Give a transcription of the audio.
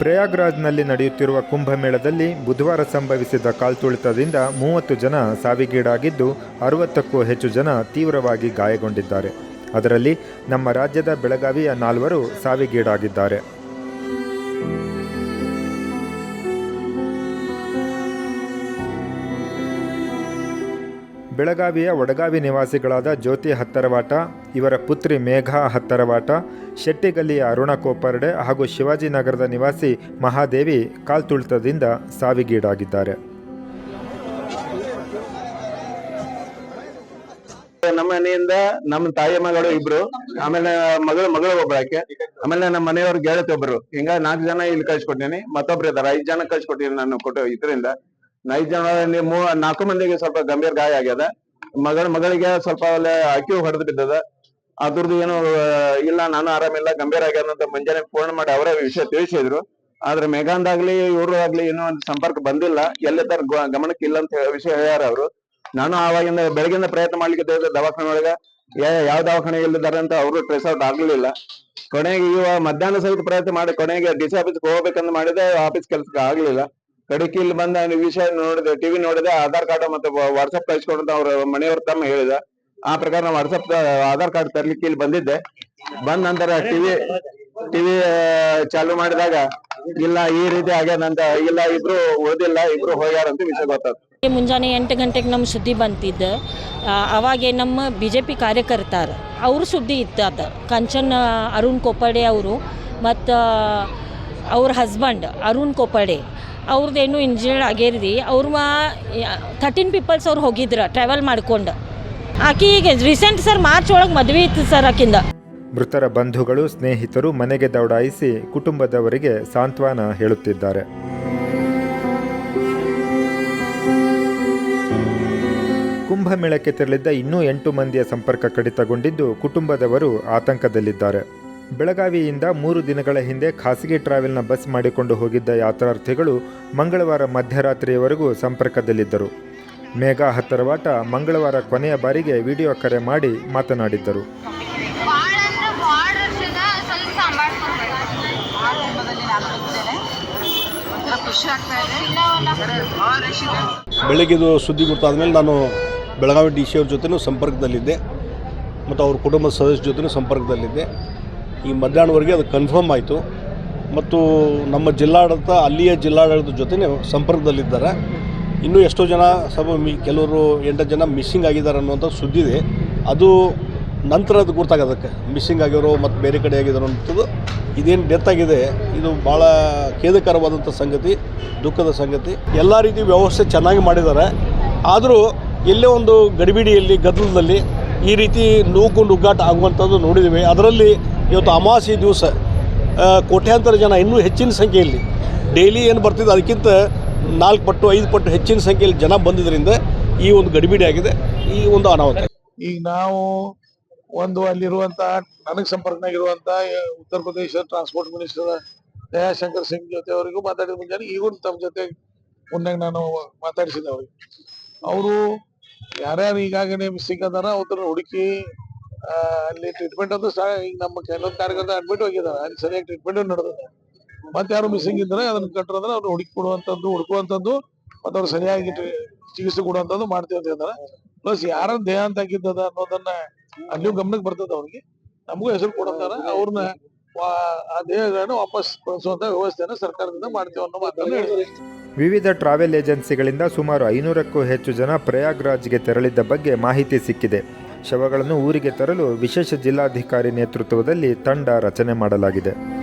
ಪ್ರಯಾಗ್ರಾಜ್ನಲ್ಲಿ ನಡೆಯುತ್ತಿರುವ ಕುಂಭಮೇಳದಲ್ಲಿ ಬುಧವಾರ ಸಂಭವಿಸಿದ ಕಾಲ್ತುಳಿತದಿಂದ ಮೂವತ್ತು ಜನ ಸಾವಿಗೀಡಾಗಿದ್ದು, ಅರವತ್ತಕ್ಕೂ ಹೆಚ್ಚು ಜನ ತೀವ್ರವಾಗಿ ಗಾಯಗೊಂಡಿದ್ದಾರೆ. ಅದರಲ್ಲಿ ನಮ್ಮ ರಾಜ್ಯದ ಬೆಳಗಾವಿಯ ನಾಲ್ವರು ಸಾವಿಗೀಡಾಗಿದ್ದಾರೆ. ಬೆಳಗಾವಿಯ ವಡಗಾವಿ ನಿವಾಸಿಗಳಾದ ಜ್ಯೋತಿ ಹತ್ತರವಾಟ, ಇವರ ಪುತ್ರಿ ಮೇಘಾ ಹತ್ತರವಾಟ, ಶೆಟ್ಟಿಗಲ್ಲಿಯ ಅರುಣ ಕೋಪರ್ಡೆ ಹಾಗೂ ಶಿವಾಜಿನಗರದ ನಿವಾಸಿ ಮಹಾದೇವಿ ಕಾಲ್ತುಳಿತದಿಂದ ಸಾವಿಗೀಡಾಗಿದ್ದಾರೆ. ನಮ್ಮ ಮನೆಯಿಂದ ನಮ್ಮ ತಾಯಿ ಮಗಳು ಇಬ್ರು, ಆಮೇಲೆ ಮಗಳು ಮಗಳು ಒಬ್ಬಾಕೆ ಆಮೇಲೆ ನಮ್ಮ ಮನೆಯವ್ರ ಗೆಳತಿ ಒಬ್ರು. ಹಿಂಗ ನಾಲ್ಕು ಜನ ಇಲ್ಲಿ ಕಳ್ಸಿಕೊಟ್ಟಿನಿ, ಮತ್ತೊಬ್ರು ಇದಾರೆ ಐದ್ ಜನ ಕಳ್ಸಿಕೊಟ್ಟಿನಿ ನಾನು ಕೊಟ್ಟು ಇದರಿಂದ. ಐದ್ ಜನ ನಾಲ್ಕು ಮಂದಿಗೆ ಸ್ವಲ್ಪ ಗಂಭೀರ ಗಾಯ ಆಗ್ಯದ. ಮಗಳ ಮಗಳಿಗೆ ಸ್ವಲ್ಪ ಅಲ್ಲೇ ಅಕ್ಕಿ ಹೊಡೆದು ಬಿದ್ದದ. ಅದ್ರದ್ದು ಏನು ಇಲ್ಲ, ನಾನು ಆರಾಮಿಲ್ಲ, ಗಂಭೀರ ಆಗ್ಯದ ಅಂತ ಮುಂಜಾನೆ ಫೋನ್ ಮಾಡಿ ಅವರೇ ವಿಷಯ ತಿಳಿಸಿದ್ರು. ಆದ್ರೆ ಮೇಘಾಂದಾಗ್ಲಿ ಇವರು ಆಗ್ಲಿ ಏನೋ ಒಂದು ಸಂಪರ್ಕ ಬಂದಿಲ್ಲ. ಎಲ್ಲಿದ್ದಾರ ಗಮನಕ್ಕೆ ಇಲ್ಲ ಅಂತ ವಿಷಯ ಹೇಳ್ಯಾರ ಅವರು. ನಾನು ಆವಾಗಿಂದ ಬೆಳಗಿಂದ ಪ್ರಯತ್ನ ಮಾಡ್ಲಿಕ್ಕೆ ದವಾಖಾನೆ ಒಳಗ. ಯಾವ ದವಾಖಾನೆ ಎಲ್ಲಿದ್ದಾರೆ ಅಂತ ಅವರು ಟ್ರೇಸ್ ಔಟ್ ಆಗ್ಲಿಲ್ಲ. ಕೊನೆಗೆ ಇವ ಮಧ್ಯಾಹ್ನ ಸಹಿತ ಪ್ರಯತ್ನ ಮಾಡಿ, ಕೊನೆಗೆ ಡಿಸಿ ಆಫೀಸ್ಗೆ ಹೋಗ್ಬೇಕಂತ ಮಾಡಿದ್ರೆ ಆಫೀಸ್ ಕೆಲ್ಸಕ್ಕೆ ಆಗ್ಲಿಲ್ಲ. ಕಡೆಗೆ ಇಲ್ಲಿ ಬಂದ ವಿಷಯ ನೋಡಿದೆ, ಟಿವಿ ನೋಡಿದೆ, ಆಧಾರ್ ಕಾರ್ಡ್ ಮತ್ತೆ ವಾಟ್ಸ್ಆಪ್ ಕಳಿಸ್ಕೊಂಡಂತ ಅವ್ರ ಮನೆಯವ್ರ ತಮ್ಮ ಹೇಳಿದ. ಆ ಪ್ರಕಾರ ನಾವು ವಾಟ್ಸ್ಆಪ್ ಆಧಾರ್ ಕಾರ್ಡ್ ತರ್ಲಿಕ್ಕೆ ಇಲ್ಲಿ ಬಂದಿದ್ದೆ. ಬಂದ ನಂತರ ಟಿವಿ ಟಿವಿ ಚಾಲು ಮಾಡಿದಾಗ, ಇಲ್ಲ ಈ ರೀತಿ ಆಗ್ಯಾನಂತ ಇಲ್ಲ ಇಬ್ರು ಓದಿಲ್ಲ, ಇಬ್ರು ಹೋಗ್ಯಾರ ಅಂತ ವಿಷಯ ಗೊತ್ತಾಯ್ತು ಮುಂಜಾನೆ ಎಂಟು ಗಂಟೆಗೆ ನಮ್ಮ ಸುದ್ದಿ ಬಂತಿದ್ದು ಅವಾಗೆ ನಮ್ಮ ಬಿ ಜೆ ಪಿ ಕಾರ್ಯಕರ್ತಾರ, ಅವ್ರ ಸುದ್ದಿ ಇತ್ತು ಅದು. ಕಂಚನ್ ಅರುಣ್ ಕೊಪ್ಪಡೆ ಅವರು, ಮತ್ತು ಅವ್ರ ಹಸ್ಬೆಂಡ್ ಅರುಣ್ ಕೊಪ್ಪಡೆ ಅವ್ರದ್ದೇನು ಇಂಜಿನಿಯರ್ ಆಗ್ಯಾರ್ರಿ, ಅವ್ರು ಥರ್ಟೀನ್ ಪೀಪಲ್ಸ್ ಅವ್ರು ಹೋಗಿದ್ರು ಟ್ರಾವೆಲ್ ಮಾಡ್ಕೊಂಡು. ಆಕಿ ಈಗ ರೀಸೆಂಟ್ ಸರ್ ಮಾರ್ಚ್ ಒಳಗೆ ಮದುವೆ ಇತ್ತು ಸರ್ ಆಕಿಂದ. ಮೃತರ ಬಂಧುಗಳು, ಸ್ನೇಹಿತರು ಮನೆಗೆ ದೌಡಾಯಿಸಿ ಕುಟುಂಬದವರಿಗೆ ಸಾಂತ್ವನ ಹೇಳುತ್ತಿದ್ದಾರೆ. ಕುಂಭಮೇಳಕ್ಕೆ ತೆರಳಿದ್ದ ಇನ್ನೂ ಎಂಟು ಮಂದಿಯ ಸಂಪರ್ಕ ಕಡಿತಗೊಂಡಿದ್ದು ಕುಟುಂಬದವರು ಆತಂಕದಲ್ಲಿದ್ದಾರೆ. ಬೆಳಗಾವಿಯಿಂದ ಮೂರು ದಿನಗಳ ಹಿಂದೆ ಖಾಸಗಿ ಟ್ರಾವೆಲ್ನ ಬಸ್ ಮಾಡಿಕೊಂಡು ಹೋಗಿದ್ದ ಯಾತ್ರಾರ್ಥಿಗಳು ಮಂಗಳವಾರ ಮಧ್ಯರಾತ್ರಿಯವರೆಗೂ ಸಂಪರ್ಕದಲ್ಲಿದ್ದರು. ಮೇಘಾ ಹತ್ತರವಾಟ ಮಂಗಳವಾರ ಕೊನೆಯ ಬಾರಿಗೆ ವಿಡಿಯೋ ಕರೆ ಮಾಡಿ ಮಾತನಾಡಿದ್ದರು. ಬೆಳಗ್ಗೆದು ಸುದ್ದಿ ಗೊತ್ತಾದ ಮೇಲೆ ನಾನು ಬೆಳಗಾವಿ ಡಿ ಸಿ ಅವ್ರ ಜೊತೆನೂ ಸಂಪರ್ಕದಲ್ಲಿದ್ದೆ. ಮತ್ತು ಅವ್ರ ಕುಟುಂಬದ ಸದಸ್ಯರ ಜೊತೆನೂ ಸಂಪರ್ಕದಲ್ಲಿದ್ದೆ. ಈ ಮಧ್ಯಾಹ್ನವರೆಗೆ ಅದು ಕನ್ಫರ್ಮ್ ಆಯಿತು. ಮತ್ತು ನಮ್ಮ ಜಿಲ್ಲಾಡಳಿತ, ಅಲ್ಲಿಯ ಜಿಲ್ಲಾಡಳಿತದ ಜೊತೆ ಸಂಪರ್ಕದಲ್ಲಿದ್ದಾರೆ. ಇನ್ನೂ ಎಷ್ಟೋ ಜನ ಸ್ವಲ್ಪ ಮಿ ಕೆಲವರು ಎಂಟು ಜನ ಮಿಸ್ಸಿಂಗ್ ಆಗಿದ್ದಾರೆ ಅನ್ನುವಂಥ ಸುದ್ದಿದೆ ಅದು ನಂತರ ಅದು ಗೊತ್ತಾಗೋದಕ್ಕೆ ಮಿಸ್ಸಿಂಗ್ ಆಗಿರೋ ಮತ್ತು ಬೇರೆ ಕಡೆ ಆಗಿದ್ದಾರೆ ಅನ್ನೋಂಥದ್ದು ಇದೇನು ಡೆತ್ ಆಗಿದೆ, ಇದು ಭಾಳ ಖೇದಕರವಾದಂಥ ಸಂಗತಿ, ದುಃಖದ ಸಂಗತಿ. ಎಲ್ಲ ರೀತಿ ವ್ಯವಸ್ಥೆ ಚೆನ್ನಾಗಿ ಮಾಡಿದ್ದಾರೆ. ಆದರೂ ಎಲ್ಲೇ ಒಂದು ಗಡಿಬಿಡಿಯಲ್ಲಿ, ಗದ್ದಲದಲ್ಲಿ ಈ ರೀತಿ ನೂಕು ನುಗ್ಗಾಟ ಆಗುವಂಥದ್ದು ನೋಡಿದ್ದೀವಿ. ಅದರಲ್ಲಿ ಇವತ್ತು ಅಮಾವಾಸ್ಯೆ ದಿವಸ ಕೋಟ್ಯಾಂತರ ಜನ ಇನ್ನೂ ಹೆಚ್ಚಿನ ಸಂಖ್ಯೆಯಲ್ಲಿ ಡೈಲಿ ಏನು ಬರ್ತಿದೆ, ಅದಕ್ಕಿಂತ ನಾಲ್ಕು ಪಟ್ಟು, ಐದು ಪಟ್ಟು ಹೆಚ್ಚಿನ ಸಂಖ್ಯೆಯಲ್ಲಿ ಜನ ಬಂದಿದ್ದರಿಂದ ಈ ಒಂದು ಗಡಿಬಿಡಿ ಆಗಿದೆ, ಈ ಒಂದು ಅನಾಹುತ. ಈಗ ನಾವು ಒಂದು ಅಲ್ಲಿರುವಂತ ನನಗೆ ಸಂಪರ್ಕನಾಗಿರುವಂಥ ಉತ್ತರ ಪ್ರದೇಶ ಟ್ರಾನ್ಸ್ಪೋರ್ಟ್ ಮಿನಿಸ್ಟರ್ ದಯಾಶಂಕರ್ ಸಿಂಗ್ ಜೊತೆ ಅವರಿಗೂ ಮಾತಾಡಿದ ಮುಂಜಾನೆ ಈಗೂ ತಮ್ಮ ಜೊತೆ ಮುನ್ನಾಗ ನಾನು ಮಾತಾಡಿಸಿದೆ ಅವ್ರಿಗೆ. ಅವರು ಯಾರ್ಯಾರು ಈಗಾಗಲೇ ಅದಾರ ಅವ್ರನ್ನ ಹುಡುಕಿ ಅಲ್ಲಿ ಟ್ರೀಟ್ಮೆಂಟ್ ಅಂತ ಈಗ ನಮ್ಮ ಕೆಲವೊಂದು ಕಾರ್ಯಕರ್ತ ಅಡ್ಮಿಟ್ ಹೋಗಿದ್ದಾರೆ ಅಲ್ಲಿ ಸರಿಯಾಗಿ ಟ್ರೀಟ್ಮೆಂಟ್ ನಡೆದಿದೆ ಮತ್ತೆ ಯಾರು ಮಿಸ್ಸಿಂಗ್ ಇದ್ರೆ ಅದನ್ನ ಕಟ್ಟರಂದ್ರೆ ಅವ್ರನ್ನ ಹುಡುಕಿ ಕೊಡುವಂಥದ್ದು ಹುಡುಕುವಂಥದ್ದು ಮತ್ತೆ ಅವ್ರು ಸರಿಯಾಗಿ ಚಿಕಿತ್ಸೆ ಕೊಡುವಂಥದ್ದು ಮಾಡ್ತೀವಿ ಅಂತ ಹೇಳ್ತಾರೆ. ಪ್ಲಸ್ ಯಾರ ದೇಹಾಂತ ಆಗಿದ್ದದ ಅನ್ನೋದನ್ನ ಅಲ್ಲಿಯೂ ಗಮನಕ್ಕೆ ಬರ್ತದ ಅವ್ರಿಗೆ. ನಮಗೂ ಹೆಸರು ಕೊಡ್ತಾರ ಅವ್ರನ್ನ ಆ ದೇಹಗಳನ್ನು ವಾಪಸ್ ಕಳಿಸುವಂತ ವ್ಯವಸ್ಥೆಯನ್ನು ಸರ್ಕಾರದಿಂದ ಮಾಡ್ತೇವೆ ಅನ್ನೋ ಮಾತನ್ನು ಹೇಳಿದ್ರು. ವಿವಿಧ ಟ್ರಾವೆಲ್ ಏಜೆನ್ಸಿಗಳಿಂದ ಸುಮಾರು ಐನೂರಕ್ಕೂ ಹೆಚ್ಚು ಜನ ಪ್ರಯಾಗ್ರಾಜ್ಗೆ ತೆರಳಿದ್ದ ಬಗ್ಗೆ ಮಾಹಿತಿ ಸಿಕ್ಕಿದೆ. ಶವಗಳನ್ನು ಊರಿಗೆ ತರಲು ವಿಶೇಷ ಜಿಲ್ಲಾಧಿಕಾರಿ ನೇತೃತ್ವದಲ್ಲಿ ತಂಡ ರಚನೆ ಮಾಡಲಾಗಿದೆ.